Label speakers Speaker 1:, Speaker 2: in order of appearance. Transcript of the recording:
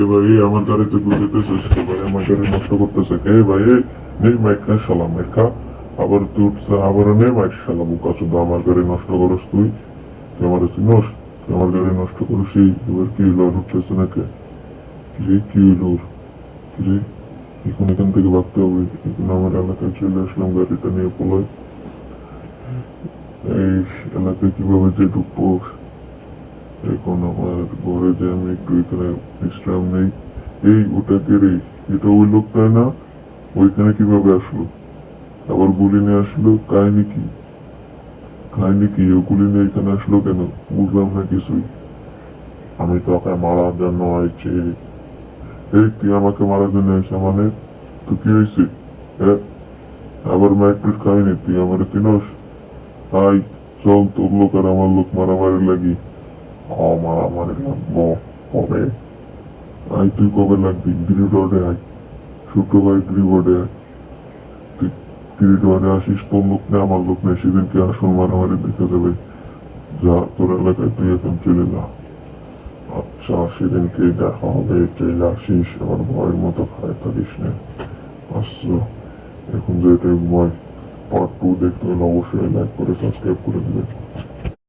Speaker 1: এ ভাই, আমার গাড়িতে বুঝতেছিস তো ভাই আমার গাড়ি নষ্ট করতেছে। কে ভাই নেই মাইক না শালা মাইক আবার তুই আবার নে মাইক, শালা বুকা শুধু আমার গাড়ি নষ্ট করস তুই। আমার চিনস তুই আমার গাড়ি নষ্ট করিস, এই এবার কি আর উঠতেছে নাকি? কিরে কি হলো ওর? এখন এখান থেকে ভাবতে হবে। এখন আমার এলাকায় চলে আসলাম গাড়িটা নিয়ে পলায়। এই এলাকায় কীভাবে যে ঢুকবো? এখন আমার ঘরে যে আমি একটু এখানে বিশ্রাম নেই। এই ওটা কে রে এটা ওই লোকটাই না? ওইখানে কীভাবে আসলো? আবার গুলি নিয়ে আসলো? কাহিনি কি? কাহিনি কি? ও গুলি নিয়ে এখানে আসলো কেন? বুঝলাম না কিছুই। আমি তোকে মারার জন্য আইছি। এই তুই আমাকে মারার জন্য আইসা মানে? তো কি হয়েছে হ্যাঁ আবার ম্যাট্রিক খাইনি তুই আমার চিনস? আই চল তোর লোক আর আমার লোক মারামারি লাগি। ও মারামারি লাগবো কবে আই তুই কবে লাগবি? গ্রিডে আয়। শুক্রবার গ্রিবর্ডে আয়। তুই গ্রিডে আসিস, তোর লোক নেই আমার লোক নেই সেদিনকে আসল মারামারি দেখে যাবে যা তোর এলাকায় তুই এখন চলে যা। আচ্ছা সেদিনকে দেখা হবে, চলে আসিস। আবার ভয়ের মতো খায় থাকিস না। আসছো। এখন যেটা ভয় পার্ট টু দেখতে হলে অবশ্যই লাইক করে সাবস্ক্রাইব করে দেবেন